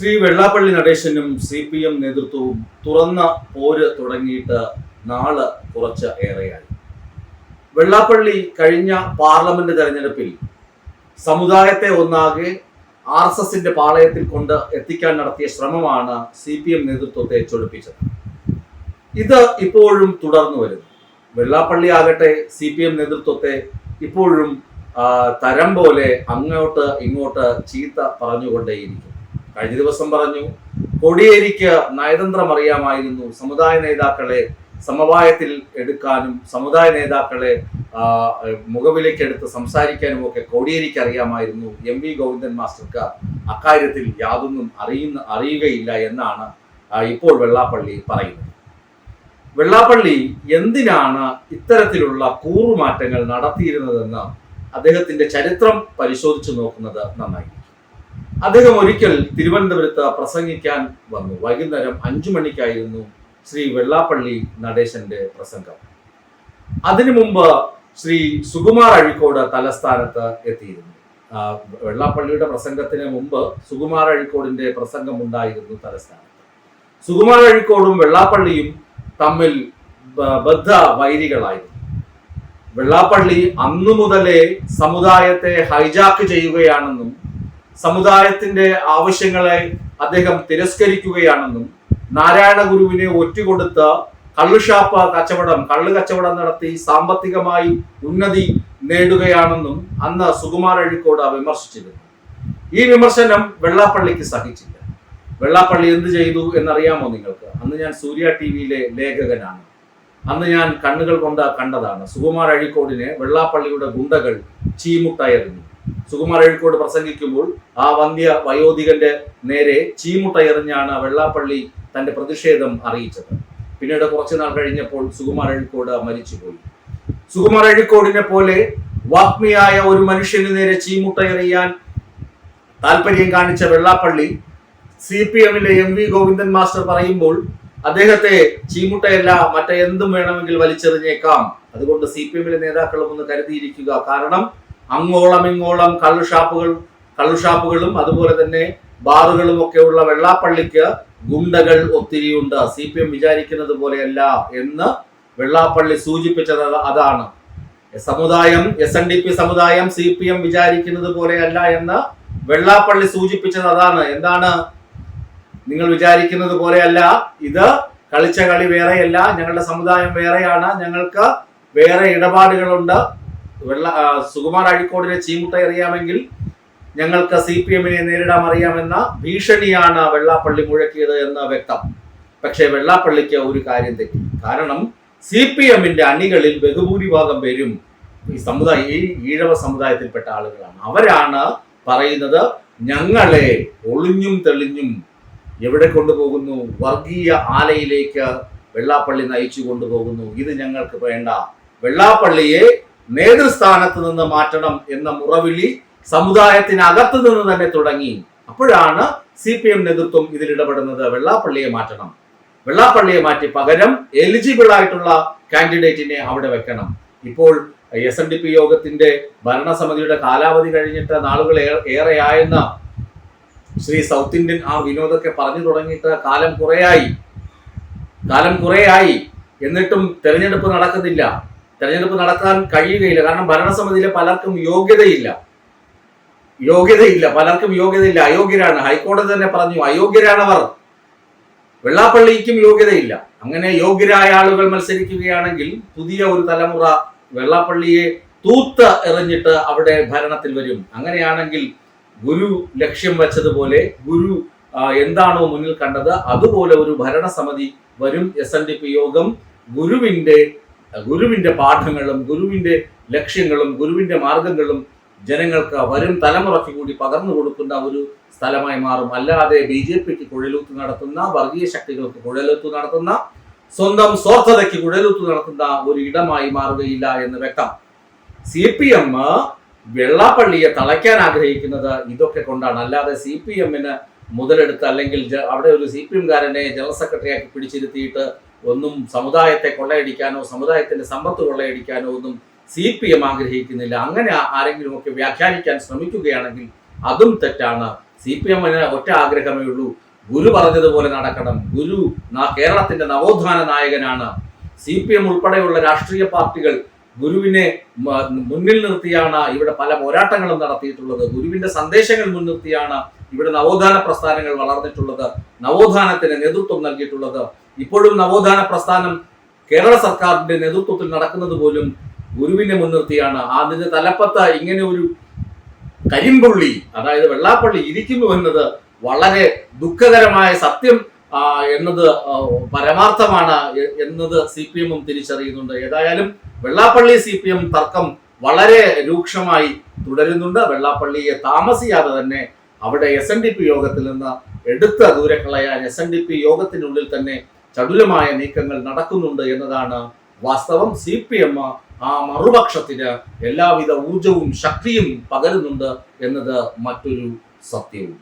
ശ്രീ വെള്ളാപ്പള്ളി നടേശനും C P M നേതൃത്വവും തുറന്ന പോര് തുടങ്ങിയിട്ട് നാൾ കുറച്ച് ഏറെയായി. വെള്ളാപ്പള്ളി കഴിഞ്ഞ പാർലമെന്റ് തെരഞ്ഞെടുപ്പിൽ സമുദായത്തെ ഒന്നാകെ ആർ എസ് എസിന്റെ പാളയത്തിൽ കൊണ്ട് എത്തിക്കാൻ നടത്തിയ ശ്രമമാണ് സി പി എം നേതൃത്വത്തെ ചൊടിപ്പിച്ചത്. ഇത് ഇപ്പോഴും തുടർന്നു വരുന്നു. വെള്ളാപ്പള്ളി ആകട്ടെ സി പി എം നേതൃത്വത്തെ ഇപ്പോഴും തരം പോലെ അങ്ങോട്ട് ഇങ്ങോട്ട് ചീത്ത പറഞ്ഞുകൊണ്ടേയിരിക്കും കഴിഞ്ഞ ദിവസം പറഞ്ഞു കോടിയേരിക്ക് നയതന്ത്രം അറിയാമായിരുന്നു സമുദായ നേതാക്കളെ സമവായത്തിൽ എടുക്കാനും സമുദായ നേതാക്കളെ ആ, മുഖവിലേക്ക് എടുത്ത് സംസാരിക്കാനും ഒക്കെ കോടിയേരിക്ക് അറിയാമായിരുന്നു എം വി ഗോവിന്ദൻ മാസ്റ്റർക്ക് അക്കാര്യത്തിൽ യാതൊന്നും അറിയുന്ന അറിയുകയില്ല എന്നാണ് ഇപ്പോൾ വെള്ളാപ്പള്ളി പറയുന്നത്. വെള്ളാപ്പള്ളി എന്തിനാണ് ഇത്തരത്തിലുള്ള കൂറുമാറ്റങ്ങൾ നടത്തിയിരുന്നതെന്ന് അദ്ദേഹത്തിന്റെ ചരിത്രം പരിശോധിച്ചു നോക്കുന്നത് നന്നായിരിക്കും അദ്ദേഹം ഒരിക്കൽ തിരുവനന്തപുരത്ത് പ്രസംഗിക്കാൻ വന്നു. വൈകുന്നേരം അഞ്ചു മണിക്കായിരുന്നു ശ്രീ വെള്ളാപ്പള്ളി നടേശന്റെ പ്രസംഗം. അതിനു മുമ്പ് ശ്രീ സുകുമാർ അഴിക്കോട് തലസ്ഥാനത്ത് എത്തിയിരുന്നു. വെള്ളാപ്പള്ളിയുടെ പ്രസംഗത്തിന് മുമ്പ് സുകുമാർ അഴിക്കോടിന്റെ പ്രസംഗം ഉണ്ടായിരുന്നു തലസ്ഥാനത്ത്. സുകുമാർ അഴിക്കോടും വെള്ളാപ്പള്ളിയും തമ്മിൽ ബദ്ധ വൈരികളായിരുന്നു. വെള്ളാപ്പള്ളി അന്നു മുതലേ സമുദായത്തെ ഹൈജാക്ക് ചെയ്യുകയാണെന്നും സമുദായത്തിന്റെ ആവശ്യങ്ങളെ അദ്ദേഹം തിരസ്കരിക്കുകയാണെന്നും നാരായണ ഗുരുവിനെ ഒറ്റുകൊടുത്ത കള്ളുഷാപ്പ കച്ചവടം കള്ളു കച്ചവടം നടത്തി സാമ്പത്തികമായി ഉന്നതി നേടുകയാണെന്നും അന്ന് സുകുമാർ അഴിക്കോട് വിമർശിച്ചിരുന്നു. ഈ വിമർശനം വെള്ളാപ്പള്ളിക്ക് സഹിച്ചില്ല. വെള്ളാപ്പള്ളി എന്ത് ചെയ്തു എന്നറിയാമോ നിങ്ങൾക്ക്? അന്ന് ഞാൻ സൂര്യ ടി വിയിലെ ലേഖകനാണ്. അന്ന് ഞാൻ കണ്ണുകൾ കൊണ്ട് കണ്ടതാണ്. സുകുമാർ അഴിക്കോടിനെ വെള്ളാപ്പള്ളിയുടെ ഗുണ്ടകൾ ചീമുട്ടയെറിഞ്ഞു സുകുമാർ അഴിക്കോട് പ്രസംഗിക്കുമ്പോൾ ആ വന്ധ്യ വയോധികന്റെ നേരെ ചീമുട്ടയെറിഞ്ഞാണ് വെള്ളാപ്പള്ളി തന്റെ പ്രതിഷേധം അറിയിച്ചത്. പിന്നീട് കുറച്ചു നാൾ കഴിഞ്ഞപ്പോൾ സുകുമാർ അഴിക്കോട് മരിച്ചുപോയി. സുകുമാർ അഴിക്കോടിനെ പോലെ വാഗ്മിയായ ഒരു മനുഷ്യന് നേരെ ചീമുട്ടയെറിയാൻ താല്പര്യം കാണിച്ച വെള്ളാപ്പള്ളി സി പി എമ്മിലെ എം വി ഗോവിന്ദൻ മാസ്റ്റർ പറയുമ്പോൾ അദ്ദേഹത്തെ ചീമുട്ടയല്ല മറ്റെന്തും വേണമെങ്കിൽ വലിച്ചെറിഞ്ഞേക്കാം. അതുകൊണ്ട് സി പി എമ്മിലെ നേതാക്കളും ഒന്ന് കരുതിയിരിക്കുക. കാരണം അങ്ങോളം ഇങ്ങോളം കള്ളുഷാപ്പുകൾ കള്ളുഷാപ്പുകളും അതുപോലെ തന്നെ ബാറുകളും ഒക്കെയുള്ള വെള്ളാപ്പള്ളിക്ക് ഗുണ്ടകൾ ഒത്തിരിയുണ്ട്. സി പി എം വിചാരിക്കുന്നത് പോലെയല്ല എന്ന് വെള്ളാപ്പള്ളി സൂചിപ്പിച്ചത് അതാണ്. സമുദായം എസ് എൻ ഡി പി സമുദായം സി പി എം വിചാരിക്കുന്നത് പോലെയല്ല എന്ന് വെള്ളാപ്പള്ളി സൂചിപ്പിച്ചത് അതാണ്. എന്താണ്? നിങ്ങൾ വിചാരിക്കുന്നത് പോലെയല്ല. ഇത് കളിച്ച കളി വേറെയല്ല. ഞങ്ങളുടെ സമുദായം വേറെയാണ്. ഞങ്ങൾക്ക് വേറെ ഇടപാടുകളുണ്ട്. വെള്ള സുകുമാർ അഴിക്കോടിനെ ചീമുട്ട അറിയാമെങ്കിൽ ഞങ്ങൾക്ക് സി പി എമ്മിനെ നേരിടാൻ അറിയാമെന്ന ഭീഷണിയാണ് വെള്ളാപ്പള്ളി മുഴക്കിയത് എന്ന് വ്യക്തം. പക്ഷേ വെള്ളാപ്പള്ളിക്ക് ഒരു കാര്യം തെറ്റി. കാരണം സി പി എമ്മിന്റെ അണികളിൽ ബഹുഭൂരിഭാഗം പേരും ഈ സമുദായ ഈ ഈഴവ സമുദായത്തിൽപ്പെട്ട ആളുകളാണ്. അവരാണ് പറയുന്നത് ഞങ്ങളെ ഒളിഞ്ഞും തെളിഞ്ഞും എവിടെ കൊണ്ടുപോകുന്നു? വർഗീയ ആലയിലേക്ക് വെള്ളാപ്പള്ളി നയിച്ചു കൊണ്ടുപോകുന്നു. ഇത് ഞങ്ങൾക്ക് വേണ്ട. വെള്ളാപ്പള്ളിയെ നേതൃസ്ഥാനത്ത് നിന്ന് മാറ്റണം എന്ന മുറവിളി സമുദായത്തിനകത്ത് നിന്ന് തന്നെ തുടങ്ങി. അപ്പോഴാണ് സി പി എം നേതൃത്വം ഇതിൽ ഇടപെടുന്നത്. വെള്ളാപ്പള്ളിയെ മാറ്റണം. വെള്ളാപ്പള്ളിയെ മാറ്റി പകരം എലിജിബിൾ ആയിട്ടുള്ള കാൻഡിഡേറ്റിനെ അവിടെ വെക്കണം. ഇപ്പോൾ എസ് എൻ ഡി പി യോഗത്തിന്റെ ഭരണസമിതിയുടെ കാലാവധി കഴിഞ്ഞിട്ട് നാളുകൾ ഏറെ ഏറെയായെന്ന് ശ്രീ സൗത്ത് ഇന്ത്യൻ ആ വിനോദൊക്കെ പറഞ്ഞു തുടങ്ങിയിട്ട് കാലം കുറേയായി. കാലം കുറേയായി. എന്നിട്ടും തെരഞ്ഞെടുപ്പ് നടക്കുന്നില്ല. തെരഞ്ഞെടുപ്പ് നടത്താൻ കഴിയുകയില്ല. കാരണം ഭരണസമിതിയിലെ പലർക്കും യോഗ്യതയില്ല. യോഗ്യതയില്ല. പലർക്കും യോഗ്യതയില്ല. അയോഗ്യരാണ്. ഹൈക്കോടതി തന്നെ പറഞ്ഞു അയോഗ്യരാണവർ. വെള്ളാപ്പള്ളിക്കും യോഗ്യതയില്ല. അങ്ങനെ യോഗ്യരായ ആളുകൾ മത്സരിക്കുകയാണെങ്കിൽ പുതിയ ഒരു തലമുറ വെള്ളാപ്പള്ളിയെ തൂത്ത് എറിഞ്ഞിട്ട് അവിടെ ഭരണത്തിൽ വരും. അങ്ങനെയാണെങ്കിൽ ഗുരു ലക്ഷ്യം വെച്ചതുപോലെ ഗുരു എന്താണോ മുന്നിൽ കണ്ടത് അതുപോലെ ഒരു ഭരണസമിതി വരും. എസ് എൻ ഡി പി യോഗം ഗുരുവിന്റെ ഗുരുവിന്റെ പാഠങ്ങളും ഗുരുവിന്റെ ലക്ഷ്യങ്ങളും ഗുരുവിന്റെ മാർഗങ്ങളും ജനങ്ങൾക്ക് വരും തലമുറയ്ക്ക് കൂടി പകർന്നു കൊടുക്കുന്ന ഒരു സ്ഥലമായി മാറും. അല്ലാതെ ബി ജെ പിക്ക് കുഴലൂത്ത് നടത്തുന്ന വർഗീയ ശക്തികൾക്ക് കുഴലൂത്ത് നടത്തുന്ന സ്വന്തം സ്വാർത്ഥതയ്ക്ക് കുഴലൂത്ത് നടത്തുന്ന ഒരു ഇടമായി മാറുകയില്ല എന്ന് വ്യക്തം. സി പി എം വെള്ളാപ്പള്ളിയെ തളയ്ക്കാൻ ആഗ്രഹിക്കുന്നത് ഇതൊക്കെ കൊണ്ടാണ്. അല്ലാതെ സി പി എമ്മിന് മുതലെടുത്ത് അല്ലെങ്കിൽ അവിടെ ഒരു സി പി എംകാരനെ ജനറൽ സെക്രട്ടറി ആക്കി പിടിച്ചിരുത്തിയിട്ട് ഒന്നും സമുദായത്തെ കൊള്ളയടിക്കാനോ സമുദായത്തിന്റെ സമ്പത്ത് കൊള്ളയടിക്കാനോ ഒന്നും സി പി എം ആഗ്രഹിക്കുന്നില്ല. അങ്ങനെ ആരെങ്കിലുമൊക്കെ വ്യാഖ്യാനിക്കാൻ ശ്രമിക്കുകയാണെങ്കിൽ അതും തെറ്റാണ്. സി പി എമ്മിന് ഒറ്റ ആഗ്രഹമേ ഉള്ളൂ. ഗുരു പറഞ്ഞതുപോലെ നടക്കണം. ഗുരു കേരളത്തിന്റെ നവോത്ഥാന നായകനാണ്. സി പി എം ഉൾപ്പെടെയുള്ള രാഷ്ട്രീയ പാർട്ടികൾ ഗുരുവിനെ മുന്നിൽ നിർത്തിയാണ് ഇവിടെ പല പോരാട്ടങ്ങളും നടത്തിയിട്ടുള്ളത്. ഗുരുവിന്റെ സന്ദേശങ്ങൾ മുൻനിർത്തിയാണ് ഇവിടെ നവോത്ഥാന പ്രസ്ഥാനങ്ങൾ വളർന്നിട്ടുള്ളത്. നവോത്ഥാനത്തിന് നേതൃത്വം നൽകിയിട്ടുള്ളത്. ഇപ്പോഴും നവോത്ഥാന പ്രസ്ഥാനം കേരള സർക്കാരിന്റെ നേതൃത്വത്തിൽ നടക്കുന്നത് പോലും ഗുരുവിനെ മുൻനിർത്തിയാണ്. അതിന്റെ തലപ്പത്ത് ഇങ്ങനെ ഒരു കരിമ്പുള്ളി അതായത് വെള്ളാപ്പള്ളി ഇരിക്കുന്നു എന്നത് വളരെ ദുഃഖകരമായ സത്യം എന്നത് പരമാർത്ഥമാണ് എന്നത് സി പി എമ്മും തിരിച്ചറിയുന്നുണ്ട്. ഏതായാലും വെള്ളാപ്പള്ളി സി പി എം തർക്കം വളരെ രൂക്ഷമായി തുടരുന്നുണ്ട്. വെള്ളാപ്പള്ളിയെ താമസിയാതെ തന്നെ അവിടെ എസ് എൻ ഡി പി യോഗത്തിൽ നിന്ന് എടുത്ത് ദൂരക്കളയാൻ കളയാൻ എസ് എൻ ഡി പി യോഗത്തിനുള്ളിൽ തന്നെ ചടുലമായ നീക്കങ്ങൾ നടക്കുന്നുണ്ട് എന്നതാണ് വാസ്തവം. സി പി എം ആ മറുപക്ഷത്തിന് എല്ലാവിധ ഊർജവും ശക്തിയും പകരുന്നുണ്ട് എന്നത് മറ്റൊരു സത്യവും.